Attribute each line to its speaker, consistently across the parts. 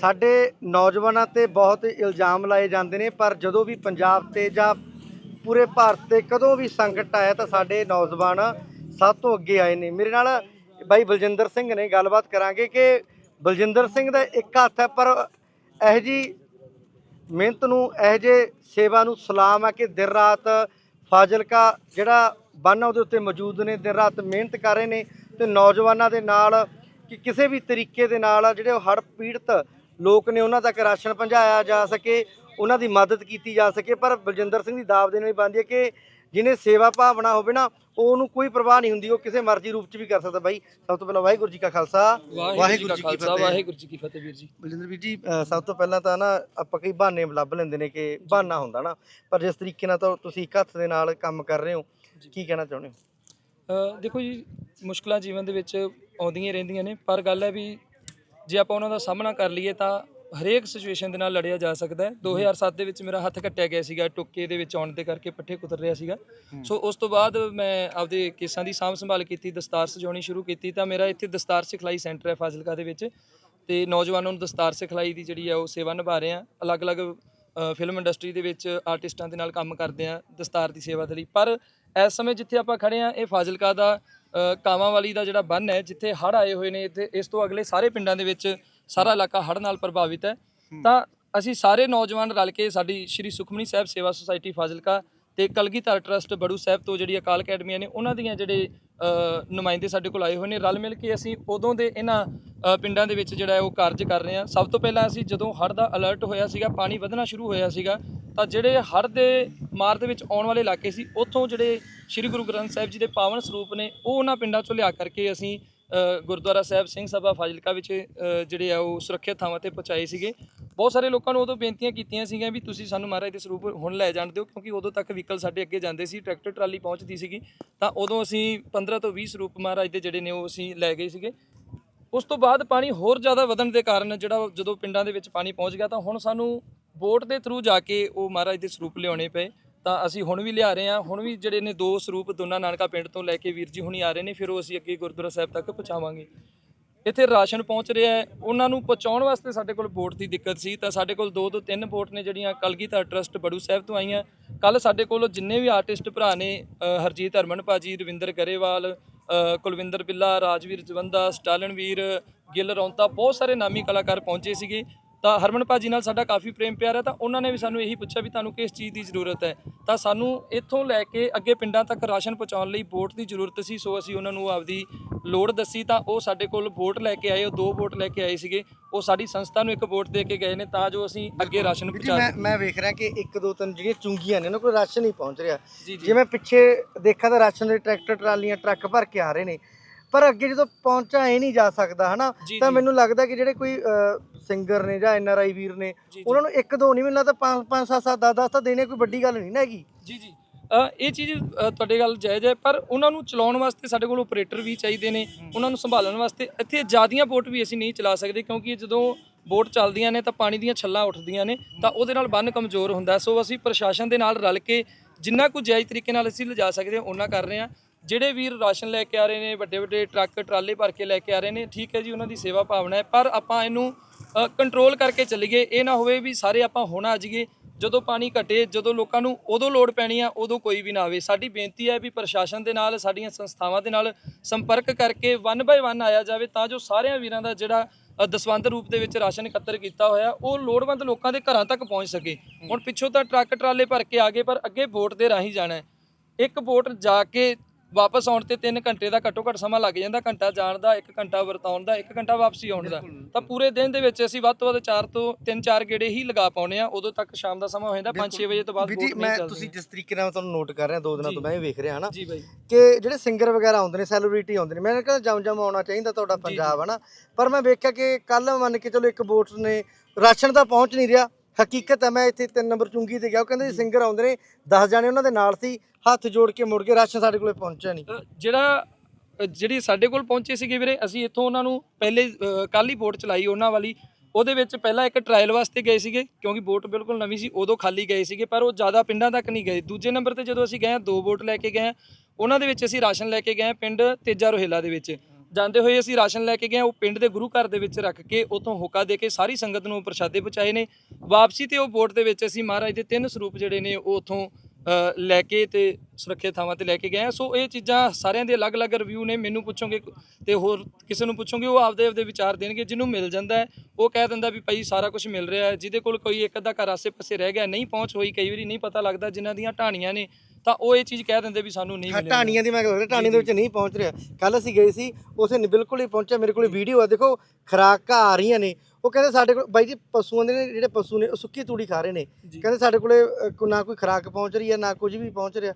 Speaker 1: ਸਾਡੇ ਨੌਜਵਾਨਾਂ ਤੇ ਬਹੁਤ ਇਲਜ਼ਾਮ ਲਾਏ ਜਾਂਦੇ ਨੇ, ਪਰ ਜਦੋਂ ਵੀ ਪੰਜਾਬ ਤੇ ਜਾਂ ਪੂਰੇ ਭਾਰਤ ਤੇ ਕਦੋਂ ਵੀ ਸੰਕਟ ਆਇਆ ਤਾਂ ਸਾਡੇ ਨੌਜਵਾਨ ਸਭ ਤੋਂ ਅੱਗੇ ਆਏ ਨੇ। ਮੇਰੇ ਨਾਲ ਬਾਈ ਬਲਜਿੰਦਰ ਸਿੰਘ ਨੇ ਗੱਲਬਾਤ ਕਰਾਂਗੇ ਕਿ ਬਲਜਿੰਦਰ ਸਿੰਘ ਦਾ ਇੱਕ ਹੱਥ ਹੈ, ਪਰ ਇਹ ਜੀ ਮਿਹਨਤ ਨੂੰ, ਇਹ ਜੇ ਸੇਵਾ ਨੂੰ ਸਲਾਮ ਹੈ ਕਿ ਦਿਨ ਰਾਤ ਫਾਜ਼ਿਲਕਾ ਜਿਹੜਾ ਬੰਨ ਉਹਦੇ ਉੱਤੇ ਮੌਜੂਦ ਨੇ, ਦਿਨ ਰਾਤ ਮਿਹਨਤ ਕਰ ਰਹੇ ਨੇ ਤੇ ਨੌਜਵਾਨਾਂ ਦੇ ਨਾਲ ਕਿ ਕਿਸੇ ਵੀ ਤਰੀਕੇ ਦੇ ਨਾਲ ਜਿਹੜੇ ਉਹ ਹੜ੍ਹ ਪੀੜਤ ਲੋਕ ਨੇ ਉਹਨਾਂ ਤੱਕ ਰਾਸ਼ਨ ਪਹੁੰਚਾਇਆ ਜਾ ਸਕੇ ਉਹਨਾਂ ਦੀ ਮਦਦ ਕੀਤੀ ਜਾ ਸਕੇ ਪਰ ਬਲਜਿੰਦਰ ਸਿੰਘ ਦੀ ਦਾਵ ਦੇ ਨਾਲ ਬੰਦੀ ਹੈ ਕਿ ਜਿਹਨੇ ਸੇਵਾ ਭਾਵਨਾ ਹੋਵੇ ਨਾ ਉਹ ਉਹਨੂੰ ਕੋਈ ਪਰਵਾਹ ਨਹੀਂ ਹੁੰਦੀ ਉਹ ਕਿਸੇ ਮਰਜ਼ੀ ਰੂਪ 'ਚ ਵੀ ਕਰ ਸਕਦਾ। ਬਾਈ ਸਭ ਤੋਂ ਪਹਿਲਾਂ ਵਾਹਿਗੁਰੂ ਜੀ ਕਾ ਖਾਲਸਾ
Speaker 2: ਵਾਹਿਗੁਰੂ ਜੀ ਕਾ ਖਾਲਸਾ ਵਾਹਿਗੁਰੂ ਜੀ ਕੀ ਫਤਿਹ ਵੀਰ ਜੀ।
Speaker 1: ਬਲਜਿੰਦਰ ਵੀਰ ਜੀ ਸਭ ਤੋਂ ਪਹਿਲਾਂ ਤਾਂ ਨਾ ਆਪਾਂ ਕਈ ਬਹਾਨੇ ਲੱਭ ਲੈਂਦੇ ਨੇ ਕਿ ਬਹਾਨਾ ਹੁੰਦਾ ਨਾ ਪਰ ਜਿਸ ਤਰੀਕੇ ਨਾਲ ਤਾਂ ਤੁਸੀਂ ਇੱਕ ਹੱਥ ਦੇ ਨਾਲ ਕੰਮ ਕਰ ਰਹੇ ਹੋ ਕੀ ਕਹਿਣਾ ਚਾਹੁੰਦੇ ਹੋ?
Speaker 2: ਦੇਖੋ ਜੀ ਮੁਸ਼ਕਲਾਂ ਜੀਵਨ ਦੇ ਵਿੱਚ ਆਉਂਦੀਆਂ ਰਹਿੰਦੀਆਂ ਨੇ ਪਰ ਗੱਲ ਹੈ ਵੀ ਜੇ ਆਪਾਂ ਉਹਨਾਂ ਦਾ ਸਾਹਮਣਾ ਕਰ ਲਈਏ ਤਾਂ ਹਰੇਕ ਸਿਚੁਏਸ਼ਨ ਦੇ ਨਾਲ ਲੜਿਆ ਜਾ ਸਕਦਾ ਹੈ। 2007 ਦੇ ਵਿੱਚ ਮੇਰਾ ਹੱਥ ਕੱਟਿਆ ਗਿਆ ਸੀਗਾ ਟੁੱਕੇ ਦੇ ਵਿੱਚ ਆਉਣ ਦੇ ਕਰਕੇ ਪੱਠੇ ਕੁਤਰ ਰਿਹਾ ਸੀਗਾ। ਸੋ ਉਸ ਤੋਂ ਬਾਅਦ ਮੈਂ ਆਪਦੇ ਕੇਸਾਂ ਦੀ ਸਾਂਭ ਸੰਭਾਲ ਕੀਤੀ ਦਸਤਾਰ ਸਜਾਉਣੀ ਸ਼ੁਰੂ ਕੀਤੀ ਤਾਂ ਮੇਰਾ ਇੱਥੇ ਦਸਤਾਰ ਸਿਖਲਾਈ ਸੈਂਟਰ ਹੈ ਫਾਜ਼ਿਲਕਾ ਦੇ ਵਿੱਚ ਤੇ ਨੌਜਵਾਨਾਂ ਨੂੰ ਦਸਤਾਰ ਸਿਖਲਾਈ ਦੀ ਜਿਹੜੀ ਹੈ ਉਹ ਸੇਵਾ ਨਿਭਾ ਰਹੇ ਆ ਅਲੱਗ-ਅਲੱਗ ਫਿਲਮ ਇੰਡਸਟਰੀ ਦੇ ਵਿੱਚ ਆਰਟਿਸਟਾਂ ਦੇ ਨਾਲ ਕੰਮ ਕਰਦੇ ਆ ਦਸਤਾਰ ਦੀ ਸੇਵਾ ਦੇ ਲਈ। ਪਰ ਇਸ ਸਮੇਂ ਜਿੱਥੇ ਆਪਾਂ ਖੜੇ ਆ ਇਹ ਫਾਜ਼ਿਲਕਾ ਦਾ ਅ, ਕਾਵਾਂ ਵਾਲੀ ਦਾ ਜਿਹੜਾ ਬੰਨ ਹੈ ਜਿੱਥੇ ਹੜ੍ਹ ਆਏ ਹੋਏ ਨੇ ਇੱਥੇ ਇਸ ਤੋਂ ਅਗਲੇ ਸਾਰੇ ਪਿੰਡਾਂ ਦੇ ਵਿੱਚ ਸਾਰਾ ਇਲਾਕਾ ਹੜ੍ਹ ਨਾਲ ਪ੍ਰਭਾਵਿਤ ਹੈ। ਤਾਂ ਅਸੀਂ ਸਾਰੇ ਨੌਜਵਾਨ ਰਲ ਕੇ ਸਾਡੀ ਸ਼੍ਰੀ ਸੁਖਮਨੀ ਸਾਹਿਬ ਸੇਵਾ ਸੁਸਾਇਟੀ ਫਾਜ਼ਿਲਕਾ ਤੇ ਕਲਗੀਧਰ ਟਰਸਟ ਬੜੂ ਸਾਹਿਬ ਤੋਂ ਜਿਹੜੀ ਅਕਾਲ ਅਕੈਡਮੀਆਂ ਨੇ, ਉਹਨਾਂ ਦੀਆਂ ਜਿਹੜੇ ਨੁਮਾਇੰਦੇ ਸਾਡੇ ਕੋਲ ਆਏ ਹੋਏ ਨੇ, ਰਲ ਮਿਲ ਕੇ ਅਸੀਂ ਉਦੋਂ ਦੇ ਇਹਨਾਂ ਪਿੰਡਾਂ ਦੇ ਵਿੱਚ ਜਿਹੜਾ ਉਹ ਕਾਰਜ ਕਰ ਰਹੇ ਹਾਂ। ਸਭ ਤੋਂ ਪਹਿਲਾਂ ਅਸੀਂ ਜਦੋਂ ਹੜ੍ਹ ਦਾ ਅਲਰਟ ਹੋਇਆ ਸੀਗਾ, ਪਾਣੀ ਵਧਣਾ ਸ਼ੁਰੂ ਹੋਇਆ ਸੀਗਾ, ਤਾਂ ਜਿਹੜੇ ਹੜ੍ਹ ਦੇ ਮਾਰ ਦੇ ਵਿੱਚ ਆਉਣ ਵਾਲੇ ਇਲਾਕੇ ਸੀ, ਉੱਥੋਂ ਜਿਹੜੇ ਸ੍ਰੀ ਗੁਰੂ ਗ੍ਰੰਥ ਸਾਹਿਬ ਜੀ ਦੇ ਪਾਵਨ ਸਰੂਪ ਨੇ, ਉਹ ਉਹਨਾਂ ਪਿੰਡਾਂ ਚੋਂ ਲਿਆ ਕਰਕੇ ਅਸੀਂ ਗੁਰਦੁਆਰਾ ਸਾਹਿਬ ਸਿੰਘ ਸਭਾ ਫਾਜ਼ਿਲਕਾ ਵਿੱਚ ਜਿਹੜੇ ਆ ਉਹ ਸੁਰੱਖਿਅਤ ਥਾਵਾਂ ਤੇ ਪਹੁੰਚਾਏ ਸੀਗੇ। ਬਹੁਤ ਸਾਰੇ ਲੋਕਾਂ ਨੂੰ ਉਦੋਂ ਬੇਨਤੀਆਂ ਕੀਤੀਆਂ ਸੀਗੀਆਂ ਵੀ ਤੁਸੀਂ ਸਾਨੂੰ ਮਹਾਰਾਜ ਦੇ ਸਰੂਪ ਹੁਣ ਲੈ ਜਾਣ ਦਿਓ, ਕਿਉਂਕਿ ਉਦੋਂ ਤੱਕ ਵਹੀਕਲ ਸਾਡੇ ਅੱਗੇ ਜਾਂਦੇ ਸੀ, ਟਰੈਕਟਰ, ਟਰਾਲੀ ਪਹੁੰਚਦੀ ਸੀਗੀ। ਤਾਂ ਉਦੋਂ ਅਸੀਂ 15 ਤੋਂ 20 ਸਰੂਪ ਮਹਾਰਾਜ ਦੇ ਜਿਹੜੇ ਨੇ ਉਹ ਅਸੀਂ ਲੈ ਗਏ ਸੀਗੇ। ਉਸ ਤੋਂ ਬਾਅਦ ਪਾਣੀ ਹੋਰ ਜ਼ਿਆਦਾ ਵਧਣ ਦੇ ਕਾਰਨ ਜਿਹੜਾ ਜਦੋਂ ਪਿੰਡਾਂ ਦੇ ਵਿੱਚ ਪਾਣੀ ਪਹੁੰਚ ਗਿਆ ਤਾਂ ਹੁਣ ਸਾਨੂੰ ਬੋਟ ਦੇ ਥਰੂ ਜਾ ਕੇ ਉਹ ਮਹਾਰਾਜ ਦੇ ਸਰੂਪ ਲਿਆਉਣੇ ਪਏ। ਤਾਂ ਅਸੀਂ ਹੁਣ ਵੀ ਲਿਆ ਰਹੇ ਹਾਂ। ਹੁਣ ਵੀ ਜਿਹੜੇ ਨੇ ਦੋ ਸਰੂਪ ਦੋਨਾਂ ਨਾਨਕਾ ਪਿੰਡ ਤੋਂ ਲੈ ਕੇ ਵੀਰ ਜੀ ਹੁਣੀ ਆ ਰਹੇ ਨੇ, ਫਿਰ ਉਹ ਅਸੀਂ ਅੱਗੇ ਗੁਰਦੁਆਰਾ ਸਾਹਿਬ ਤੱਕ ਪਹੁੰਚਾਵਾਂਗੇ। ਇੱਥੇ ਰਾਸ਼ਨ ਪਹੁੰਚ ਰਿਹਾ ਹੈ। ਉਹਨਾਂ ਨੂੰ ਪਹੁੰਚਾਉਣ ਵਾਸਤੇ ਸਾਡੇ ਕੋਲ ਬੋਟ ਦੀ ਦਿੱਕਤ ਸੀ। ਤਾਂ ਸਾਡੇ ਕੋਲ ਦੋ ਤੋਂ ਤਿੰਨ ਬੋਟ ਨੇ ਜਿਹੜੀਆਂ ਕਲਗੀਧਰ ਟਰਸਟ ਬੜੂ ਸਾਹਿਬ ਤੋਂ ਆਈਆਂ। ਕੱਲ ਸਾਡੇ ਕੋਲ ਜਿੰਨੇ ਵੀ ਆਰਟਿਸਟ ਭਰਾ ਨੇ ਹਰਜੀਤ ਹਰਮਨ ਭਾਜੀ, ਰਵਿੰਦਰ ਗਰੇਵਾਲ ਕੁਲਵਿੰਦਰ ਬਿੱਲਾ, ਰਾਜਵੀਰ ਜਵੰਦਾ ਸਟਾਲਨ ਵੀਰ ਗਿੱਲ ਰੌਂਤਾ, ਬਹੁਤ ਸਾਰੇ ਨਾਮੀ ਕਲਾਕਾਰ ਪਹੁੰਚੇ ਸੀਗੇ। ਤਾਂ ਹਰਮਨ ਭਾਜੀ ਨਾਲ ਸਾਡਾ ਕਾਫੀ ਪ੍ਰੇਮ ਪਿਆਰ ਹੈ ਤਾਂ ਉਹਨਾਂ ਨੇ ਵੀ ਸਾਨੂੰ ਇਹੀ ਪੁੱਛਿਆ ਵੀ ਤੁਹਾਨੂੰ ਕਿਸ ਚੀਜ਼ ਦੀ ਜ਼ਰੂਰਤ ਹੈ? ਤਾਂ ਸਾਨੂੰ ਇੱਥੋਂ ਲੈ ਕੇ ਅੱਗੇ ਪਿੰਡਾਂ ਤੱਕ ਰਾਸ਼ਨ ਪਹੁੰਚਾਉਣ ਲਈ ਬੋਟ ਦੀ ਜ਼ਰੂਰਤ ਸੀ ਸੋ ਅਸੀਂ ਉਹਨਾਂ ਨੂੰ ਆਪਦੀ ਲੋੜ ਦੱਸੀ ਤਾਂ ਉਹ ਸਾਡੇ ਕੋਲ ਬੋਟ ਲੈ ਕੇ ਆਏ ਉਹ ਦੋ ਬੋਟ ਲੈ ਕੇ ਆਏ ਸੀਗੇ। ਉਹ ਸਾਡੀ ਸੰਸਥਾ ਨੂੰ ਇੱਕ ਬੋਟ ਦੇ ਕੇ ਗਏ ਨੇ ਤਾਂ ਜੋ ਅਸੀਂ ਅੱਗੇ ਰਾਸ਼ਨ ਪਹੁੰਚਾ
Speaker 1: ਮੈਂ ਮੈਂ ਵੇਖ ਰਿਹਾ ਕਿ ਇੱਕ ਦੋ ਤਿੰਨ ਜਿਹੜੀਆਂ ਚੁੰਗੀਆਂ ਨੇ ਉਹਨਾਂ ਕੋਲ ਰਾਸ਼ਨ ਨਹੀਂ ਪਹੁੰਚ ਰਿਹਾ। ਜਿਵੇਂ ਪਿੱਛੇ ਦੇਖਿਆ ਤਾਂ ਰਾਸ਼ਨ ਦੇ ਟਰੈਕਟਰ ਟਰਾਲੀਆਂ ਟਰੱਕ ਭਰ ਕੇ ਆ ਰਹੇ ਨੇ। ਪਰ ਅੱਗੇ ਜਦੋਂ ਪਹੁੰਚਾ ਇਹ ਨਹੀਂ ਜਾ ਸਕਦਾ ਹਨਾ?
Speaker 2: ਜੀ,
Speaker 1: ਤਾਂ
Speaker 2: ਜੀ।
Speaker 1: ਮੈਨੂੰ ਲੱਗਦਾ ਕਿ ਜਿਹੜੇ ਕੋਈ ਸਿੰਗਰ ਨੇ ਜਾਂ ਐਨ ਆਰ ਆਈ ਵੀਰ ਨੇ
Speaker 2: ਜੀ, ਜੀ।
Speaker 1: ਉਹਨਾਂ ਨੂੰ ਇੱਕ ਦੋ ਨਹੀਂ ਮੈਨੂੰ ਲੱਗਦਾ ਪੰਜ ਪੰਜ ਸੱਤ ਸੱਤ 10 10 ਤਾਂ ਦੇਣੇ ਕੋਈ ਵੱਡੀ ਗੱਲ ਨਹੀਂ ਨਾ ਹੈਗੀ।
Speaker 2: ਜੀ ਜੀ। ਅ, ਇਹ ਚੀਜ਼ ਅ, ਤੁਹਾਡੇ ਗੱਲ ਜਾਇਜ਼ ਹੈ ਪਰ ਉਹਨਾਂ ਨੂੰ ਚਲਾਉਣ ਵਾਸਤੇ ਸਾਡੇ ਕੋਲ ਆਪਰੇਟਰ ਵੀ ਚਾਹੀਦੇ ਨੇ ਉਹਨਾਂ ਨੂੰ ਸੰਭਾਲਣ ਵਾਸਤੇ। ਇੱਥੇ ਜ਼ਿਆਦੀਆਂ ਬੋਟ ਵੀ ਅਸੀਂ ਨਹੀਂ ਚਲਾ ਸਕਦੇ ਕਿਉਂਕਿ ਜਦੋਂ ਬੋਟ ਚੱਲਦੀਆਂ ਨੇ ਤਾਂ ਪਾਣੀ ਦੀਆਂ ਛੱਲਾਂ ਉੱਠਦੀਆਂ ਨੇ ਤਾਂ ਉਹਦੇ ਨਾਲ ਬੰਨ ਕਮਜ਼ੋਰ ਹੁੰਦਾ। ਸੋ ਅਸੀਂ ਪ੍ਰਸ਼ਾਸਨ ਦੇ ਨਾਲ ਰਲ ਕੇ ਜਿੰਨਾ ਕੁ ਜਾਇਜ਼ ਤਰੀਕੇ ਨਾਲ ਅਸੀਂ ਲਿਜਾ ਸਕਦੇ ਹਾਂ ਉਹਨਾਂ ਕਰ ਰਹੇ ਹਾਂ। ਜਿਹੜੇ ਵੀਰ ਰਾਸ਼ਨ ਲੈ ਕੇ ਆ ਰਹੇ ਨੇ ਵੱਡੇ ਵੱਡੇ ਟਰੱਕ ਟਰਾਲੇ ਭਰ ਕੇ ਲੈ ਕੇ ਆ ਰਹੇ ਨੇ ਠੀਕ ਹੈ ਜੀ ਉਹਨਾਂ ਦੀ ਸੇਵਾ ਭਾਵਨਾ ਹੈ। ਪਰ ਆਪਾਂ ਇਹਨੂੰ ਕੰਟਰੋਲ ਕਰਕੇ ਚੱਲੀਏ। ਇਹ ਨਾ ਹੋਵੇ ਵੀ ਸਾਰੇ ਆਪਾਂ ਹੁਣ ਆ ਜਾਈਏ ਜਦੋਂ ਪਾਣੀ ਘਟੇ ਜਦੋਂ ਲੋਕਾਂ ਨੂੰ ਉਦੋਂ ਲੋੜ ਪੈਣੀ ਆ ਉਦੋਂ ਕੋਈ ਵੀ ਨਾ ਆਵੇ। ਸਾਡੀ ਬੇਨਤੀ ਹੈ ਵੀ ਪ੍ਰਸ਼ਾਸਨ ਦੇ ਨਾਲ ਸਾਡੀਆਂ ਸੰਸਥਾਵਾਂ ਦੇ ਨਾਲ ਸੰਪਰਕ ਕਰਕੇ ਵਨ ਬਾਏ ਵਨ ਆਇਆ ਜਾਵੇ ਤਾਂ ਜੋ ਸਾਰਿਆਂ ਵੀਰਾਂ ਦਾ ਜਿਹੜਾ ਅ, ਦਸਵੰਧ ਰੂਪ ਦੇ ਵਿੱਚ ਰਾਸ਼ਨ ਇਕੱਤਰ ਕੀਤਾ ਹੋਇਆ ਉਹ ਲੋੜਵੰਦ ਲੋਕਾਂ ਦੇ ਘਰਾਂ ਤੱਕ ਪਹੁੰਚ ਸਕੇ। ਹੁਣ ਪਿੱਛੋਂ ਤਾਂ ਟਰੱਕ ਟਰਾਲੇ ਭਰ ਕੇ ਆ ਗਏ ਪਰ ਅੱਗੇ ਬੋਟ ਦੇ ਰਾਹੀਂ ਜਾਣਾ ਇੱਕ ਬੋਟ ਜਾ ਕੇ ਵਾਪਸ ਆਉਣ ਤੇ 3 ਘੰਟੇ ਦਾ ਘੱਟੋ ਘੱਟ ਸਮਾਂ ਲੱਗ ਜਾਂਦਾ ਘੰਟਾ ਜਾਣ ਦਾ 1 ਘੰਟਾ ਵਰਤਾਉਣ ਦਾ 1 ਘੰਟਾ ਵਾਪਸੀ ਆਉਣ ਦਾ। ਤਾਂ ਪੂਰੇ ਦਿਨ ਦੇ ਵਿੱਚ ਅਸੀਂ ਵੱਧ ਤੋਂ ਵੱਧ 4 ਤੋਂ 3-4 ਗੇੜੇ ਹੀ ਲਗਾ ਪਾਉਨੇ ਆ ਉਦੋਂ ਤੱਕ ਸ਼ਾਮ ਦਾ ਸਮਾਂ ਹੋ ਜਾਂਦਾ 5-6 ਵਜੇ ਤੋਂ ਬਾਅਦ ਬੋਟ
Speaker 1: ਮੈਂ ਤੁਸੀਂ ਜਿਸ ਤਰੀਕੇ ਨਾਲ ਤੁਹਾਨੂੰ ਨੋਟ ਕਰ ਰਿਹਾ ਦੋ ਦਿਨਾਂ ਤੋਂ ਮੈਂ ਵੀ ਵੇਖ ਰਿਹਾ ਹਨਾ? ਕਿ ਜਿਹੜੇ ਸਿੰਗਰ ਵਗੈਰਾ ਆਉਂਦੇ ਨੇ ਸੈਲੀਬ੍ਰਿਟੀ ਆਉਂਦੇ ਨੇ ਮੈਂ ਕਹਿੰਦਾ ਜਮ ਜਮ ਆਉਣਾ ਚਾਹੀਦਾ ਤੁਹਾਡਾ ਪੰਜਾਬ ਹਨਾ? ਪਰ ਮੈਂ ਵੇਖਿਆ ਕਿ ਕੱਲ ਮੰਨ ਕੇ ਚਲੋ ਇੱਕ ਬੋਟ ਨੇ ਰਾਸ਼ਨ ਤਾਂ ਪਹੁੰਚ ਨਹੀਂ ਰਿਹਾ। ਹਕੀਕਤ ਹੈ ਮੈਂ ਇੱਥੇ 3 ਨੰਬਰ ਚੁੰਗੀ ਤੇ ਗਿਆ। ਉਹ ਕਹਿੰਦੇ ਸਿੰਗਰ ਆਉਂਦੇ ਨੇ 10 ਜਾਣੇ ਉਹਨਾਂ ਦੇ ਨਾਲ ਸੀ ਹੱਥ ਜੋੜ ਕੇ ਮੁੜ ਕੇ ਰਾਸ਼ਨ ਸਾਡੇ ਕੋਲੇ ਪਹੁੰਚਿਆ ਨਹੀਂ।
Speaker 2: ਜਿਹੜਾ ਜਿਹੜੀ ਸਾਡੇ ਕੋਲ ਪਹੁੰਚੇ ਸੀਗੇ ਵੀਰੇ ਅਸੀਂ ਇੱਥੋਂ ਉਹਨਾਂ ਨੂੰ ਪਹਿਲੇ ਕੱਲ ਹੀ ਬੋਟ ਚਲਾਈ ਉਹਨਾਂ ਵਾਲੀ। ਉਹਦੇ ਵਿੱਚ ਪਹਿਲਾਂ ਇੱਕ ਟ੍ਰਾਇਲ ਵਾਸਤੇ ਗਏ ਸੀਗੇ ਕਿਉਂਕਿ ਬੋਟ ਬਿਲਕੁਲ ਨਵੀਂ ਸੀ ਉਦੋਂ ਖਾਲੀ ਗਏ ਸੀਗੇ ਪਰ ਉਹ ਜ਼ਿਆਦਾ ਪਿੰਡਾਂ ਤੱਕ ਨਹੀਂ ਗਏ। ਦੂਜੇ ਨੰਬਰ ਤੇ ਜਦੋਂ ਅਸੀਂ ਗਏ ਹਾਂ, ਦੋ ਬੋਟ ਲੈ ਕੇ ਗਏ ਹਾਂ, ਉਹਨਾਂ ਦੇ ਵਿੱਚ ਅਸੀਂ ਰਾਸ਼ਨ ਲੈ ਕੇ ਗਏ ਹਾਂ ਪਿੰਡ ਤੇਜਾ ਰੋਹੇਲਾ ਦੇ ਵਿੱਚ। ਜਾਂਦੇ ਹੋਏ ਅਸੀਂ ਰਾਸ਼ਨ ਲੈ ਕੇ ਗਏ, ਉਹ ਪਿੰਡ ਦੇ ਗੁਰੂ ਘਰ ਦੇ ਵਿੱਚ ਰੱਖ ਕੇ ਉਥੋਂ ਹੋਕਾ ਦੇ ਕੇ ਸਾਰੀ ਸੰਗਤ ਨੂੰ ਪ੍ਰਸ਼ਾਦੇ ਪਹੁੰਚਾਏ ਨੇ। ਵਾਪਸੀ ਤੇ ਉਹ ਬੋਟ ਦੇ ਵਿੱਚ ਅਸੀਂ ਮਹਾਰਾਜ ਦੇ ਤਿੰਨ ਸਰੂਪ ਜਿਹੜੇ ਨੇ, ਉਹ ਉਥੋਂ ਲੈ ਕੇ ਤੇ ਸੁਰੱਖਿਅਤ ਥਾਵਾਂ ਤੇ ਲੈ ਕੇ ਗਏ ਆ ਸੋ ਇਹ ਚੀਜ਼ਾਂ ਸਾਰਿਆਂ ਦੇ ਅਲੱਗ-ਅਲੱਗ ਰਿਵਿਊ ਨੇ। ਮੈਨੂੰ ਪੁੱਛੋਗੇ ਤੇ ਹੋਰ ਕਿਸੇ ਨੂੰ ਪੁੱਛੋਗੇ, ਉਹ ਆਪਦੇ ਆਪਦੇ ਵਿਚਾਰ ਦੇਣਗੇ, ਜਿਹਨੂੰ ਮਿਲ ਜਾਂਦਾ ਉਹ ਕਹਿ ਦਿੰਦਾ ਵੀ ਭਾਈ ਸਾਰਾ ਕੁਝ ਮਿਲ ਰਿਹਾ ਜਿਹਦੇ ਕੋਲ ਕੋਈ ਇੱਕ ਅੱਧਾ ਘਰ ਆਸੇ-ਪਾਸੇ ਰਹਿ ਗਿਆ, ਨਹੀਂ ਪਹੁੰਚ ਹੋਈ, ਕਈ ਵਾਰੀ ਨਹੀਂ ਪਤਾ ਲੱਗਦਾ ਜਿਨ੍ਹਾਂ ਦੀਆਂ ਢਾਣੀਆਂ ਨੇ ਤਾਂ ਉਹ ਇਹ ਚੀਜ਼ ਕਹਿ ਦਿੰਦੇ ਵੀ ਸਾਨੂੰ ਨਹੀਂ
Speaker 1: ਹਾਂ
Speaker 2: ਮਿਲਿਆ
Speaker 1: ਢਾਣੀਆਂ ਦੀ ਮੈਂ ਗੱਲ ਰਿਹਾ ਢਾਣੀ ਦੇ ਵਿੱਚ ਨਹੀਂ ਪਹੁੰਚ ਰਿਹਾ। ਕੱਲ ਅਸੀਂ ਗਏ ਸੀ ਉਸੇ ਨਹੀਂ ਬਿਲਕੁਲ ਹੀ ਪਹੁੰਚਿਆ ਮੇਰੇ ਕੋਲ ਵੀਡੀਓ ਆ ਦੇਖੋ ਖਰਾਕਾਂ ਆ ਰਹੀਆਂ ਨੇ। ਉਹ ਕਹਿੰਦੇ ਸਾਡੇ ਕੋਲ ਬਾਈ ਜੀ ਪਸ਼ੂਆਂ ਦੇ ਨੇ ਜਿਹੜੇ ਪਸ਼ੂ ਨੇ ਉਹ ਸੁੱਕੀ ਤੂੜੀ ਖਾ ਰਹੇ ਨੇ। ਕਹਿੰਦੇ ਸਾਡੇ ਕੋਲੇ ਨਾ ਕੋਈ ਖਰਾਕ ਪਹੁੰਚ ਰਹੀ ਹੈ ਨਾ ਕੁਝ ਵੀ ਪਹੁੰਚ ਰਿਹਾ।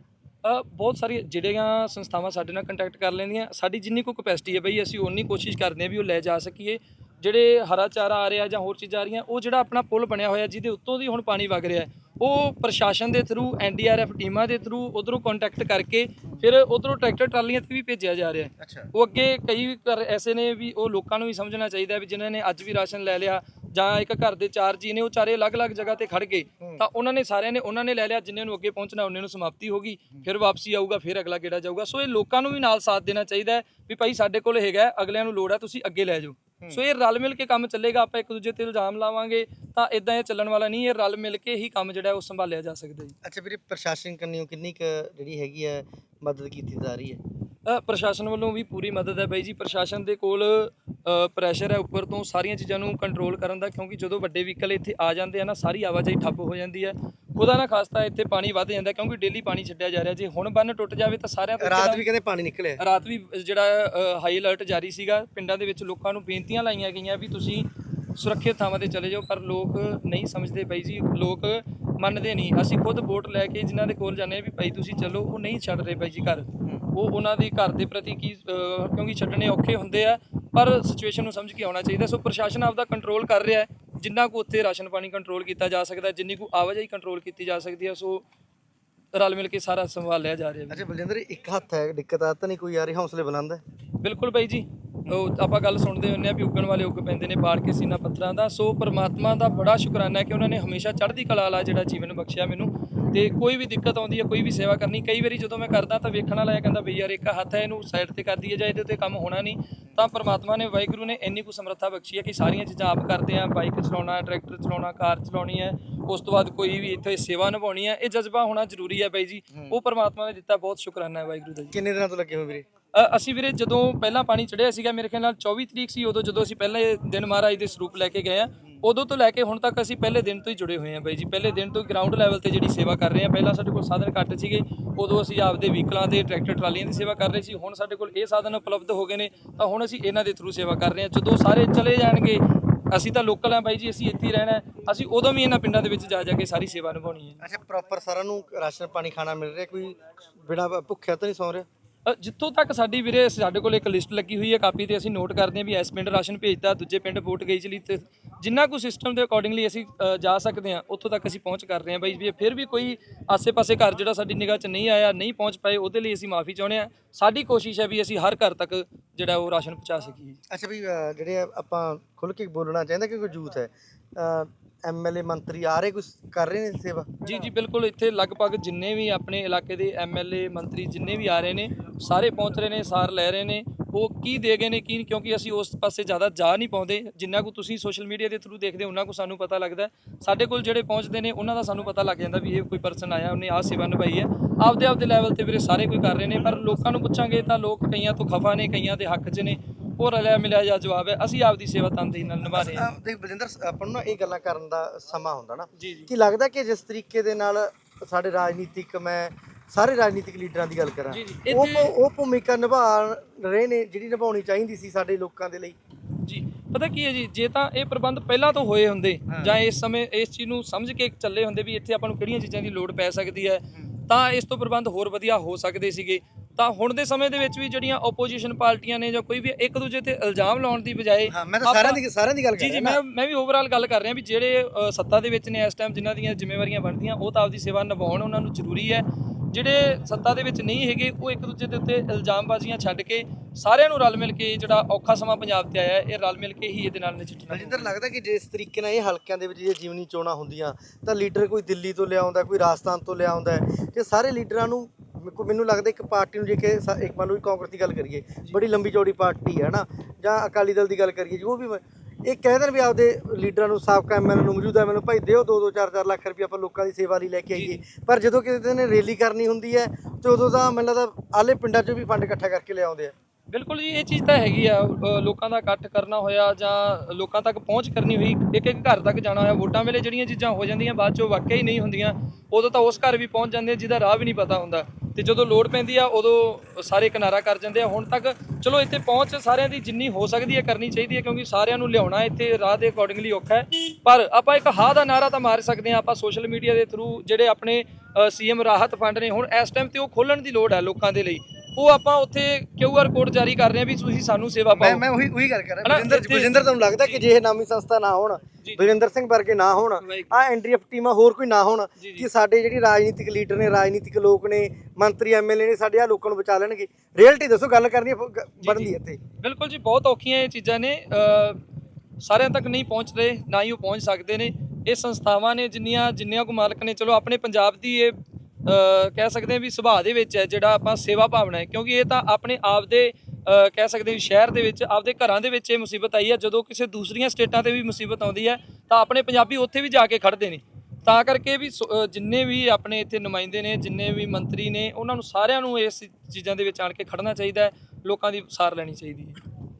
Speaker 2: ਬਹੁਤ ਸਾਰੀਆਂ ਜਿਹੜੀਆਂ ਸੰਸਥਾਵਾਂ ਸਾਡੇ ਨਾਲ ਕੰਟੈਕਟ ਕਰ ਲੈਂਦੀਆਂ। ਸਾਡੀ ਜਿੰਨੀ ਕੋ ਕਪੈਸਿਟੀ ਹੈ ਬਈ ਅਸੀਂ ਓਨੀ ਕੋਸ਼ਿਸ਼ ਕਰਦੇ ਹਾਂ ਵੀ ਉਹ ਲੈ ਜਾ ਸਕੀਏ। ਜਿਹੜੇ ਹਰਾ ਚਾਰਾ ਆ ਰਿਹਾ ਜਾਂ ਹੋਰ ਚੀਜ਼ਾਂ ਆ ਰਹੀਆਂ ਉਹ ਜਿਹੜਾ ਆਪਣਾ ਪੁਲ ਬਣਿਆ ਹੋਇਆ ਜਿਹਦੇ ਉੱਤੋਂ ਦੀ ਹੁਣ ਪਾਣੀ ਵਗ ਰਿਹਾ ਹੈ, ਉਹ ਪ੍ਰਸ਼ਾਸਨ ਦੇ ਥਰੂ ਐਨਡੀਆਰਐਫ ਟੀਮਾਂ ਦੇ ਥਰੂ ਉਧਰੋਂ ਕੰਟੈਕਟ ਕਰਕੇ ਫਿਰ ਉਧਰੋਂ ਟਰੈਕਟਰ ਟਰਾਲੀਆਂ ਤੇ ਵੀ ਭੇਜਿਆ ਜਾ ਰਿਹਾ ਹੈ। ਉਹ ਅੱਗੇ ਕਈ ਘਰ ਐਸੇ ਨੇ ਵੀ ਉਹ ਲੋਕਾਂ ਨੂੰ ਵੀ ਸਮਝਣਾ ਚਾਹੀਦਾ ਵੀ ਜਿਨ੍ਹਾਂ ਨੇ ਅੱਜ ਵੀ ਰਾਸ਼ਨ ਲੈ ਲਿਆ ਜਾਂ ਇੱਕ ਘਰ ਦੇ ਚਾਰ ਜੀ ਨੇ ਉਹ ਚਾਰੇ ਅਲੱਗ-ਅਲੱਗ ਜਗ੍ਹਾ ਤੇ ਖੜ ਗਏ ਤਾਂ ਉਹਨਾਂ ਨੇ ਸਾਰਿਆਂ ਨੇ ਉਹਨਾਂ ਨੇ ਲੈ ਲਿਆ ਜਿਨ੍ਹਾਂ ਨੂੰ ਅੱਗੇ ਪਹੁੰਚਣਾ ਉਹਨਾਂ ਨੂੰ ਸਮਾਪਤੀ ਹੋਗੀ ਫਿਰ ਵਾਪਸੀ ਆਊਗਾ ਫਿਰ ਅਗਲਾ ਗੇੜਾ ਜਾਊਗਾ। ਸੋ ਇਹ ਲੋਕਾਂ ਨੂੰ ਵੀ ਨਾਲ ਸਾਥ ਦੇਣਾ ਚਾਹੀਦਾ ਹੈ ਵੀ ਭਾਈ ਸਾਡੇ ਕੋਲ ਹੈਗਾ ਹੈ, ਅਗਲਿਆਂ ਨੂੰ ਲੋੜ ਹੈ ਤੁਸੀਂ ਅੱਗੇ ਲੈ ਜਾਓ। ਸੋ ਇਹ ਰਲ ਮਿਲ ਕੇ ਕੰਮ ਚੱਲੇਗਾ ਆਪਾਂ ਇੱਕ ਦੂਜੇ ਤੇ ਇਲਜ਼ਾਮ ਲਾਵਾਂਗੇ ਤਾਂ ਇਦਾਂ ਇਹ ਚੱਲਣ ਵਾਲਾ ਨਹੀਂ ਇਹ ਰਲ ਮਿਲ ਕੇ ਹੀ ਕੰਮ ਜਿਹੜਾ ਉਹ ਸੰਭਾਲਿਆ ਜਾ ਸਕਦਾ ਜੀ।
Speaker 1: ਅੱਛਾ ਵੀਰੇ ਪ੍ਰਸ਼ਾਸਨ ਕੰਨਿਓ ਕਿੰਨੀ ਕੁ ਜਿਹੜੀ ਹੈਗੀ ਹੈ ਮਦਦ ਕੀਤੀ ਜਾ ਰਹੀ ਹੈ?
Speaker 2: ਪ੍ਰਸ਼ਾਸਨ ਵੱਲੋਂ ਵੀ ਪੂਰੀ ਮਦਦ ਹੈ ਬਾਈ ਜੀ ਪ੍ਰਸ਼ਾਸਨ ਦੇ ਕੋਲ ਪ੍ਰੈਸ਼ਰ ਹੈ ਉੱਪਰ ਤੋਂ ਸਾਰੀਆਂ ਚੀਜ਼ਾਂ ਨੂੰ ਕੰਟਰੋਲ ਕਰਨ ਦਾ ਕਿਉਂਕਿ ਜਦੋਂ ਵੱਡੇ ਵਹੀਕਲ ਇੱਥੇ ਆ ਜਾਂਦੇ ਆ ਨਾ ਸਾਰੀ ਆਵਾਜਾਈ ਠੱਪ ਹੋ ਜਾਂਦੀ ਹੈ। ਖੁਦਾ ਨਾ ਖਾਸਤਾ ਇੱਥੇ ਪਾਣੀ ਵੱਧ ਜਾਂਦਾ ਕਿਉਂਕਿ ਡੇਲੀ ਪਾਣੀ ਛੱਡਿਆ ਜਾ ਰਿਹਾ। ਜੇ ਹੁਣ ਬੰਨ ਟੁੱਟ ਜਾਵੇ ਤਾਂ ਸਾਰਿਆਂ ਤੋਂ
Speaker 1: ਰਾਤ ਵੀ ਕਹਿੰਦੇ ਪਾਣੀ ਨਿਕਲਿਆ
Speaker 2: ਰਾਤ ਵੀ ਜਿਹੜਾ ਹਾਈ ਅਲਰਟ ਜਾਰੀ ਸੀਗਾ ਪਿੰਡਾਂ ਦੇ ਵਿੱਚ ਲੋਕਾਂ ਨੂੰ ਬੇਨਤੀਆਂ ਲਾਈਆਂ ਗਈਆਂ ਵੀ ਤੁਸੀਂ ਸੁਰੱਖਿਅਤ ਥਾਵਾਂ ਤੇ ਚਲੇ ਜਾਓ ਪਰ ਲੋਕ ਨਹੀਂ ਸਮਝਦੇ ਬਾਈ ਜੀ ਲੋਕ ਮੰਨਦੇ ਨਹੀਂ। ਅਸੀਂ ਖੁਦ ਵੋਟ ਲੈ ਕੇ ਜਿਨ੍ਹਾਂ ਦੇ ਕੋਲ ਜਾਂਦੇ ਆ ਵੀ ਭਾਈ ਤੁਸੀਂ ਚੱਲੋ ਉਹ ਨਹੀਂ ਛੱਡ ਰਹੇ ਬਾਈ ਜੀ ਘਰ। ਉਹ ਉਹਨਾਂ ਦੀ ਘਰ ਦੇ ਪ੍ਰਤੀ ਕੀ ਕਿਉਂਕਿ ਛੱਡਣੇ ਔਖੇ ਹੁੰਦੇ ਆ। ਪਰ ਸਿਚੁਏਸ਼ਨ ਨੂੰ ਸਮਝ ਕੇ ਆਉਣਾ ਚਾਹੀਦਾ। ਸੋ ਪ੍ਰਸ਼ਾਸਨ ਆਪਦਾ ਕੰਟਰੋਲ ਕਰ ਰਿਹਾ ਹੈ। ਜਿੰਨਾ ਕੁ ਉੱਥੇ ਰਾਸ਼ਨ ਪਾਣੀ ਕੰਟਰੋਲ ਕੀਤਾ ਜਾ ਸਕਦਾ ਜਿੰਨੀ ਕੁ ਆਵਾਜਾਈ ਕੰਟਰੋਲ ਕੀਤੀ ਜਾ ਸਕਦੀ ਹੈ ਸੋ ਰਲ ਮਿਲ ਕੇ ਸਾਰਾ ਸੰਭਾਲਿਆ ਜਾ ਰਿਹਾ ਹੈ।
Speaker 1: ਅੱਛਾ ਬਲਜਿੰਦਰ ਇੱਕ ਹੱਥ ਹੈ ਦਿੱਕਤ ਆ ਤਾਂ ਨਹੀਂ ਕੋਈ ਆ ਰਹੀ ਹੌਸਲੇ ਬੁਲੰਦ ਹੈ?
Speaker 2: ਬਿਲਕੁਲ ਬਾਈ ਜੀ। ਉਹ ਆਪਾਂ ਗੱਲ ਸੁਣਦੇ ਹੁੰਨੇ ਆ ਵੀ ਉੱਗਣ ਵਾਲੇ ਉੱਗ ਪੈਂਦੇ ਨੇ ਬਾੜ ਕੇ ਸੀਨਾ ਪੱਥਰਾਂ ਦਾ। ਸੋ ਪ੍ਰਮਾਤਮਾ ਦਾ ਬੜਾ ਸ਼ੁਕਰਾਨਾ ਹੈ ਕਿ ਉਹਨਾਂ ਨੇ ਹਮੇਸ਼ਾ ਚੜ੍ਹਦੀ ਕਲਾ ਵਾਲਾ ਜਿਹੜਾ ਜੀਵਨ ਬਖਸ਼ਿਆ ਮੈਨੂੰ। ਤੇ ਕੋਈ ਵੀ ਦਿੱਕਤ ਆਉਂਦੀ ਹੈ ਕੋਈ ਵੀ ਸੇਵਾ ਕਰਨੀ ਕਈ ਵਾਰੀ ਜਦੋਂ ਮੈਂ ਕਰਦਾ ਤਾਂ ਵੇਖਣ ਵਾਲਾ ਇਹ ਕਹਿੰਦਾ ਬਈ ਯਾਰ ਇੱਕ ਹੱਥ ਹੈ ਇਹਨੂੰ ਸਾਈਡ ਤੇ ਕਰ ਦਈਏ ਜਾਂ ਇਹਦੇ ਉੱਤੇ ਕੰਮ ਹੋਣਾ ਨਹੀਂ। ਤਾਂ ਪ੍ਰਮਾਤਮਾ ਨੇ ਵਾਹਿਗੁਰੂ ਨੇ ਇੰਨੀ ਕੁ ਸਮਰੱਥਾ ਬਖਸ਼ੀ ਹੈ ਕਿ ਸਾਰੀਆਂ ਚੀਜ਼ਾਂ ਆਪ ਕਰਦੇ ਆ ਬਾਈਕ ਚਲਾਉਣਾ ਟਰੈਕਟਰ ਚਲਾਉਣਾ ਕਾਰ ਚਲਾਉਣੀ ਹੈ ਉਸ ਤੋਂ ਬਾਅਦ ਕੋਈ ਵੀ ਇੱਥੇ ਸੇਵਾ ਨਿਭਾਉਣੀ ਹੈ ਇਹ ਜਜ਼ਬਾ ਹੋਣਾ ਜ਼ਰੂਰੀ ਹੈ ਬਾਈ ਜੀ। ਉਹ ਪ੍ਰਮਾਤਮਾ ਨੇ ਦਿੱਤਾ ਬਹੁਤ ਸ਼ੁਕਰਾਨਾ ਹੈ ਵਾਹਿਗੁਰੂ ਦਾ ਜੀ।
Speaker 1: ਕਿੰਨੇ ਦਿਨਾਂ ਤੋਂ ਲੱਗੇ ਹੋ ਵੀਰੇ?
Speaker 2: ਅਸੀਂ ਵੀਰੇ ਜਦੋਂ ਪਹਿਲਾਂ ਪਾਣੀ ਚੜਿਆ ਸੀਗਾ ਮੇਰੇ ਖਿਆਲ ਨਾਲ 24 ਤਰੀਕ ਸੀ ਉਦੋਂ ਜਦੋਂ ਅਸੀਂ ਪਹਿਲੇ ਦਿਨ ਮਹਾਰਾਜ ਦੇ ਸਰੂਪ ਲੈ ਕੇ ਗਏ ਆ ਉਦੋਂ ਤੋਂ ਲੈ ਕੇ ਹੁਣ ਤੱਕ ਅਸੀਂ ਪਹਿਲੇ ਦਿਨ ਤੋਂ ਹੀ ਜੁੜੇ ਹੋਏ ਹਾਂ ਬਾਈ ਜੀ। ਪਹਿਲੇ ਦਿਨ ਤੋਂ ਗਰਾਊਂਡ ਲੈਵਲ ਤੇ ਜਿਹੜੀ ਸੇਵਾ ਕਰ ਰਹੇ ਹਾਂ। ਪਹਿਲਾਂ ਸਾਡੇ ਕੋਲ ਸਾਧਨ ਘੱਟ ਸੀਗੇ। ਉਦੋਂ ਅਸੀਂ ਆਪਦੇ ਵਹੀਕਲਾਂ ਤੇ ਟਰੈਕਟਰ ਟਰਾਲੀਆਂ ਦੀ ਸੇਵਾ ਕਰ ਰਹੇ ਸੀ। ਹੁਣ ਸਾਡੇ ਕੋਲ ਇਹ ਸਾਧਨ ਉਪਲਬਧ ਹੋ ਗਏ ਨੇ, ਤਾਂ ਹੁਣ ਅਸੀਂ ਇਹਨਾਂ ਦੇ ਥਰੂ ਸੇਵਾ ਕਰ ਰਹੇ ਹਾਂ। ਜਦੋਂ ਸਾਰੇ ਚਲੇ ਜਾਣਗੇ, ਅਸੀਂ ਤਾਂ ਲੋਕਲ ਆ ਬਾਈ ਜੀ, ਅਸੀਂ ਇੱਥੇ ਹੀ ਰਹਿਣਾ ਅਸੀਂ ਉਦੋਂ ਵੀ ਇਹਨਾਂ ਪਿੰਡਾਂ ਦੇ ਵਿੱਚ ਜਾ ਜਾ ਕੇ ਸਾਰੀ ਸੇਵਾ ਨਿਭਾਉਣੀ ਹੈ।
Speaker 1: ਅੱਛਾ ਪ੍ਰੋਪਰ ਸਾਰਿਆਂ ਨੂੰ ਰਾਸ਼ਨ ਪਾਣੀ, ਖਾਣਾ ਮਿਲ ਰਿਹਾ। ਕੋਈ ਬਿਨਾ ਭੁੱਖਿਆ ਤਾਂ ਨਹੀਂ ਸੌਂ ਰਿਹਾ?
Speaker 2: ਜਿੱਥੋਂ ਤੱਕ ਸਾਡੀ ਵੀਰੇ ਸਾਡੇ ਕੋਲ ਇੱਕ ਲਿਸਟ ਲੱਗੀ ਹੋਈ ਹੈ ਕਾਪੀ ਤੇ ਅਸੀਂ ਨੋਟ ਕਰਦੇ ਹਾਂ ਵੀ ਇਸ ਪਿੰਡ ਰਾਸ਼ਨ ਭੇਜਦਾ ਦੂਜੇ ਪਿੰਡ ਵੋਟ ਗਈ ਚਲੀ ਤੇ ਜਿੰਨਾ ਕੁ ਸਿਸਟਮ ਦੇ ਅਕੋਰਡਿੰਗਲੀ ਅਸੀਂ ਜਾ ਸਕਦੇ ਹਾਂ, ਉੱਥੋਂ ਤੱਕ ਅਸੀਂ ਪਹੁੰਚ ਕਰ ਰਹੇ ਹਾਂ ਬਾਈ ਵੀ ਫਿਰ ਵੀ ਕੋਈ ਆਸੇ-ਪਾਸੇ ਘਰ ਜਿਹੜਾ ਸਾਡੀ ਨਿਗਾਹ 'ਚ ਨਹੀਂ ਆਇਆ, ਨਹੀਂ ਪਹੁੰਚ ਪਾਏ, ਉਹਦੇ ਲਈ ਅਸੀਂ ਮਾਫੀ ਚਾਹੁੰਦੇ ਹਾਂ। ਸਾਡੀ ਕੋਸ਼ਿਸ਼ ਹੈ ਵੀ ਅਸੀਂ ਹਰ ਘਰ ਤੱਕ ਜਿਹੜਾ ਉਹ ਰਾਸ਼ਨ ਪਹੁੰਚਾ ਸਕੀਏ।
Speaker 1: ਅੱਛਾ ਵੀ ਜਿਹੜੇ ਆਪਾਂ ਖੁੱਲ ਕੇ ਬੋਲਣਾ ਚਾਹੁੰਦੇ ਕਿਉਂਕਿ ਯੂਥ ਹੈ ਐਮਐਲਏ ਮੰਤਰੀ ਆ ਰਹੇ ਕੁਝ ਕਰ ਰਹੇ ਨੇ ਸੇਵਾ?
Speaker 2: ਜੀ ਜੀ ਬਿਲਕੁਲ ਇੱਥੇ ਲਗਭਗ ਜਿੰਨੇ ਵੀ ਆਪਣੇ ਇਲਾਕੇ ਦੇ ਐਮਐਲਏ ਮੰਤਰੀ ਜਿੰਨੇ ਵੀ ਆ ਰਹੇ ਨੇ ਸਾਰੇ ਪਹੁੰਚ ਰਹੇ ਨੇ ਸਾਰ ਲੈ ਰਹੇ ਨੇ। ਉਹ ਕੀ ਦੇ ਗਏ ਨੇ ਕੀ ਨਹੀਂ, ਕਿਉਂਕਿ ਅਸੀਂ ਉਸ ਪਾਸੇ ਜ਼ਿਆਦਾ ਜਾ ਨਹੀਂ ਪਾਉਂਦੇ। ਜਿੰਨਾ ਕੁ ਤੁਸੀਂ ਸੋਸ਼ਲ ਮੀਡੀਆ ਦੇ ਥਰੂ ਦੇਖਦੇ ਹੋ ਉਹਨਾਂ ਕੁ ਸਾਨੂੰ ਪਤਾ ਲੱਗਦਾ ਸਾਡੇ ਕੋਲ ਜਿਹੜੇ ਪਹੁੰਚਦੇ ਨੇ ਉਹਨਾਂ ਦਾ ਸਾਨੂੰ ਪਤਾ ਲੱਗ ਜਾਂਦਾ ਵੀ ਇਹ ਕੋਈ ਪਰਸਨ ਆਇਆ ਉਹਨੇ ਆਹ ਸੇਵਾ ਨਿਭਾਈ ਹੈ। ਆਪਦੇ ਆਪਦੇ ਲੈਵਲ ਤੇ ਵੀਰੇ ਸਾਰੇ ਕੋਈ ਕਰ ਰਹੇ ਨੇ ਪਰ ਲੋਕਾਂ ਨੂੰ ਪੁੱਛਾਂਗੇ ਤਾਂ ਲੋਕ ਕਈਆਂ ਤੋਂ ਖਫਾ ਨੇ ਕਈਆਂ ਦੇ ਹੱਕ 'ਚ ਨੇ। ਉਹ ਰਲਿਆ ਮਿਲਿਆ ਜਿਹਾ ਜਵਾਬ ਹੈ ਅਸੀਂ ਆਪਦੀ ਸੇਵਾ ਤਨਦੇਹੀ ਨਾਲ ਨਿਭਾ ਰਹੇ ਹਾਂ।
Speaker 1: ਦੇਖ ਬਲਜਿੰਦਰ ਆਪਾਂ ਨੂੰ ਨਾ ਇਹ ਗੱਲਾਂ ਕਰਨ ਦਾ ਸਮਾਂ ਹੁੰਦਾ ਨਾ।
Speaker 2: ਜੀ ਜੀ।
Speaker 1: ਕੀ ਲੱਗਦਾ ਕਿ ਜਿਸ ਤਰੀਕੇ ਦੇ ਨਾਲ ਸਾਡੇ ਰਾਜਨੀਤਿਕ ਮੈਂ ਸਾਰੇ ਰਾਜਨੀਤਿਕ ਲੀਡਰਾਂ ਦੀ ਗੱਲ ਕਰਾਂ
Speaker 2: ਜੀ, ਜੀ,
Speaker 1: ਉਹ ਭੂ- ਉਹ ਭੂਮਿਕਾ ਨਿਭਾ ਰਹੇ ਨੇ ਜਿਹੜੀ ਨਿਭਾਉਣੀ ਚਾਹੀਦੀ ਸੀ ਸਾਡੇ ਲੋਕਾਂ ਦੇ ਲਈ।
Speaker 2: ਜੀ ਪਤਾ ਕੀ ਹੈ ਜੀ ਜੇ ਤਾਂ ਇਹ ਪ੍ਰਬੰਧ ਪਹਿਲਾਂ ਤੋਂ ਹੋਏ ਹੁੰਦੇ
Speaker 1: ਹਾਂ।
Speaker 2: ਜਾਂ ਇਸ ਸਮੇਂ ਇਸ ਚੀਜ਼ ਨੂੰ ਸਮਝ ਕੇ ਚੱਲੇ ਹੁੰਦੇ ਵੀ ਇੱਥੇ ਆਪਾਂ ਨੂੰ ਕਿਹੜੀਆਂ ਚੀਜ਼ਾਂ ਦੀ ਲੋੜ ਪੈ ਸਕਦੀ ਹੈ। ਤਾਂ ਇਸ ਤੋਂ ਪ੍ਰਬੰਧ ਹੋਰ ਵਧੀਆ ਹੋ ਸਕਦੇ ਸੀਗੇ। ਤਾਂ ਹੁਣ ਦੇ ਸਮੇਂ ਦੇ ਵਿੱਚ ਵੀ ਜਿਹੜੀਆਂ ਆਪੋਜੀਸ਼ਨ ਪਾਰਟੀਆਂ ਨੇ ਜਾਂ ਕੋਈ ਵੀ ਇੱਕ ਦੂਜੇ ਤੇ ਇਲਜ਼ਾਮ ਲਾਉਣ ਦੀ ਬਜਾਏ
Speaker 1: ਹਾਂ ਮੈਂ ਤਾਂ ਸਾਰਿਆਂ ਦੀ ਸਾਰਿਆਂ ਦੀ ਗੱਲ ਕਰ
Speaker 2: ਜੀ ਜੀ
Speaker 1: ਰਿਹਾ
Speaker 2: ਮੈਂ ਮੈਂ ਵੀ ਓਵਰਆਲ ਗੱਲ ਕਰ ਰਿਹਾ ਵੀ ਜਿਹੜੇ ਸੱਤਾ ਦੇ ਵਿੱਚ ਨੇ ਇਸ ਟਾਈਮ ਜਿਨ੍ਹਾਂ ਦੀਆਂ ਜ਼ਿੰਮੇਵਾਰੀਆਂ ਬਣਦੀਆਂ ਉਹ ਤਾਂ ਆਪਦੀ ਸੇਵਾ ਨਿਭਾਉਣ ਉਹਨਾਂ ਨੂੰ ਜ਼ਰੂਰੀ ਹੈ। ਜਿਹੜੇ ਸੱਤਾ ਦੇ ਵਿੱਚ ਨਹੀਂ ਹੈਗੇ ਉਹ ਇੱਕ ਦੂਜੇ ਦੇ ਉੱਤੇ ਇਲਜ਼ਾਮਬਾਜ਼ੀਆਂ ਛੱਡ ਕੇ ਸਾਰਿਆਂ ਨੂੰ ਰਲ ਮਿਲ ਕੇ ਜਿਹੜਾ ਔਖਾ ਸਮਾਂ ਪੰਜਾਬ ਤੇ ਆਇਆ ਇਹ ਰਲ ਮਿਲ ਕੇ ਹੀ ਇਹਦੇ ਨਾਲ ਨਜਿੱਠਣਾ
Speaker 1: ਬਲਜਿੰਦਰ ਲੱਗਦਾ ਕਿ ਜਿਸ ਤਰੀਕੇ ਨਾਲ ਇਹ ਹਲਕਿਆਂ ਦੇ ਵਿੱਚ ਜੇ ਜੀਵਨੀ ਚੋਣਾਂ ਹੁੰਦੀਆਂ ਤਾਂ ਲੀਡਰ ਕੋਈ ਦਿੱਲੀ ਤੋਂ ਲਿਆਉਂਦਾ ਕੋਈ ਰਾਜਸਥਾਨ ਤੋਂ ਲਿਆਉਂਦਾ ਜੇ ਸਾਰੇ ਲੀਡਰਾਂ ਨੂੰ ਕੋ- ਮੈਨੂੰ ਲੱਗਦਾ ਇੱਕ ਪਾਰਟੀ ਨੂੰ ਜੇ ਕਿ ਸ- ਇੱਕ ਮੰਨ ਲਓ ਵੀ ਕਾਂਗਰਸ ਦੀ ਗੱਲ ਕਰੀਏ ਬੜੀ ਲੰਬੀ ਚੌੜੀ ਪਾਰਟੀ ਹੈ ਨਾ ਜਾਂ ਅਕਾਲੀ ਦਲ ਦੀ ਗੱਲ ਕਰੀਏ ਜੋ ਵੀ ਮ- ਇਹ ਕਹਿ ਦੇਣ ਵੀ ਆਪਦੇ ਲੀਡਰਾਂ ਨੂੰ ਸਾਬਕਾ ਐਮਐਲਏ ਨੂੰ ਮੌਜੂਦਾ ਐਮਐਲਏ ਨੂੰ ਭਾਈ ਦਿਓ 2-2 4-4 ਲੱਖ ਰੁਪਏ ਆਪਾਂ ਲੋਕਾਂ ਦੀ ਸੇਵਾ ਲਈ ਲੈ ਕੇ ਆਈਏ। ਪਰ ਜਦੋਂ ਕਿਸੇ ਨੇ ਰੈਲੀ ਕਰਨੀ ਹੁੰਦੀ ਹੈ ਤੇ ਉਦੋਂ ਤਾਂ ਮੈਨੂੰ ਲੱਗਦਾ ਆਲੇ ਪਿੰਡਾਂ 'ਚੋਂ ਵੀ ਫੰਡ ਇਕੱਠਾ ਕਰਕੇ ਲਿਆਉਂਦੇ ਆ।
Speaker 2: ਬਿਲਕੁਲ ਜੀ ਇਹ ਚੀਜ਼ ਤਾਂ ਹੈਗੀ ਆ। ਅ, ਲੋਕਾਂ ਦਾ ਇਕੱਠ ਕਰਨਾ ਹੋਇਆ ਜਾਂ ਲੋਕਾਂ ਤੱਕ ਪਹੁੰਚ ਕਰਨੀ ਹੋਈ ਇੱਕ ਇੱਕ ਘਰ ਤੱਕ ਜਾਣਾ ਹੋਇਆ ਵੋਟਾਂ ਵੇਲੇ ਜਿਹੜੀਆਂ ਚੀਜ਼ਾਂ ਹੋ ਜਾਂਦੀਆਂ ਬਾਅਦ ਚੋਂ ਵਾਕਿਆ ਹੀ ਨਹੀਂ ਹੁੰਦੀਆਂ ਉਦੋਂ ਤਾਂ ਉਸ ਘਰ ਵੀ ਪਹੁੰਚ ਜਾਂਦੇ ਆ ਜਿਹਦਾ ਰਾਹ ਵੀ ਨਹੀਂ ਪਤਾ ਹੁੰਦਾ। ਤੇ ਜਦੋਂ ਲੋੜ ਪੈਂਦੀ ਆ, ਉਦੋਂ ਸਾਰੇ ਕਿਨਾਰਾ ਕਰ ਜਾਂਦੇ ਆ। ਹੁਣ ਤੱਕ ਚਲੋ ਇੱਥੇ ਪਹੁੰਚ ਸਾਰਿਆਂ ਦੀ ਜਿੰਨੀ ਹੋ ਸਕਦੀ ਹੈ ਕਰਨੀ ਚਾਹੀਦੀ ਹੈ, ਕਿਉਂਕਿ ਸਾਰਿਆਂ ਨੂੰ ਲਿਆਉਣਾ ਇੱਥੇ, ਰਾਹ ਦੇ ਅਕੋਰਡਿੰਗਲੀ ਔਖਾ ਹੈ। ਪਰ ਆਪਾਂ ਇੱਕ ਹਾਂ ਦਾ ਨਾਰਾ ਤਾਂ ਮਾਰ ਸਕਦੇ ਆ ਆਪਾਂ ਸੋਸ਼ਲ ਮੀਡੀਆ ਦੇ ਥਰੂ ਜਿਹੜੇ ਆਪਣੇ ਸੀਐਮ ਰਾਹਤ ਫੰਡ ਨੇ, ਹੁਣ ਇਸ ਟਾਈਮ ਤੇ ਉਹ ਖੋਲਣ ਦੀ ਲੋੜ ਹੈ ਲੋਕਾਂ ਦੇ ਲਈ। ਉਹ ਆਪਾਂ ਉੱਥੇ ਕਿਊਆਰ ਕੋਡ ਜਾਰੀ ਕਰ ਰਹੇ ਆ ਵੀ ਤੁਸੀਂ ਸਾਨੂੰ ਸੇਵਾ ਪਾਓ।
Speaker 1: ਮੈਂ ਉਹੀ ਉਹੀ ਗੱਲ ਕਰ ਰਿਹਾ
Speaker 2: ਹਨਾ,
Speaker 1: ਬਲਜਿੰਦਰ
Speaker 2: ਇੱਥੇ-
Speaker 1: ਤੁਹਾਨੂੰ ਲੱਗਦਾ ਕਿ ਜੇ। ਇਹ ਨਾਮੀ ਸੰਸਥਾ ਨਾ ਹੋਣ
Speaker 2: ਜੀ।
Speaker 1: ਸਿੰਘ ਵਰਗੇ ਨਾ ਹੋਣ
Speaker 2: ਵਾਹਿਗੁਰੂ।
Speaker 1: ਆ ਐਨਡੀਐਫ ਟੀਮਾਂ ਹੋਰ ਕੋਈ ਨਾ ਹੋਣ
Speaker 2: ਜੀ, ਜੀ।
Speaker 1: ਕਿ ਸਾਡੇ ਜਿਹੜੀ ਰਾਜਨੀਤਿਕ ਲੀਡਰ ਨੇ ਰਾਜਨੀਤਿਕ ਲੋਕ ਨੇ ਮੰਤਰੀ ਐਮਐਲਏ ਨੇ ਸਾਡੇ ਆ ਲੋਕਾਂ ਨੂੰ ਬਚਾ ਲੈਣਗੇ। ਰੀਅਲਟੀ ਦੱਸੋ ਗੱਲ ਕਰਨੀ ਹੈ, ਬਣਦੀ ਹੈ ਇੱਥੇ।
Speaker 2: ਬਿਲਕੁਲ ਜੀ ਬਹੁਤ ਔਖੀਆਂ ਇਹ ਚੀਜ਼ਾਂ ਨੇ। ਅ, ਸਾਰਿਆਂ ਤੱਕ ਨਹੀਂ ਪਹੁੰਚ ਰਹੇ ਨਾ ਹੀ ਉਹ ਪਹੁੰਚ ਸਕਦੇ ਨੇ। ਇਹ ਸੰਸਥਾਵਾਂ ਨੇ ਜਿੰਨੀਆਂ ਜਿੰਨੀਆਂ ਕੋ ਮਾਲਕ ਨੇ ਚਲੋ ਆਪਣੇ ਪੰਜਾਬ ਦੀ ਇਹ ਕਹਿ ਸਕਦੇ ਹਾਂ ਵੀ ਸੁਭਾਅ ਦੇ ਵਿੱਚ ਹੈ, ਜਿਹੜਾ ਆਪਾਂ ਸੇਵਾ ਭਾਵਨਾ ਹੈ। ਕਿਉਂਕਿ ਇਹ ਤਾਂ ਆਪਣੇ ਆਪ ਦੇ ਕਹਿ ਸਕਦੇ ਵੀ ਸ਼ਹਿਰ ਦੇ ਵਿੱਚ, ਆਪਦੇ ਘਰਾਂ ਦੇ ਵਿੱਚ ਇਹ ਮੁਸੀਬਤ ਆਈ ਹੈ। ਜਦੋਂ ਕਿਸੇ ਦੂਸਰੀਆਂ ਸਟੇਟਾਂ ਤੇ ਵੀ ਮੁਸੀਬਤ ਆਉਂਦੀ ਹੈ, ਤਾਂ ਆਪਣੇ ਪੰਜਾਬੀ ਉੱਥੇ ਵੀ ਜਾ ਕੇ ਖੜਦੇ ਨੇ। ਤਾਂ ਕਰਕੇ ਵੀ ਸੋ- ਜਿੰਨੇ ਵੀ ਆਪਣੇ ਇੱਥੇ ਨੁਮਾਇੰਦੇ ਨੇ, ਜਿੰਨੇ ਵੀ ਮੰਤਰੀ ਨੇ, ਉਹਨਾਂ ਨੂੰ ਸਾਰਿਆਂ ਨੂੰ ਇਸ ਚੀਜ਼ਾਂ ਦੇ ਵਿੱਚ ਆਣ ਕੇ ਖੜਨਾ ਚਾਹੀਦਾ ਹੈ। ਲੋਕਾਂ ਦੀ ਸਾਰ ਲੈਣੀ ਚਾਹੀਦੀ ਹੈ।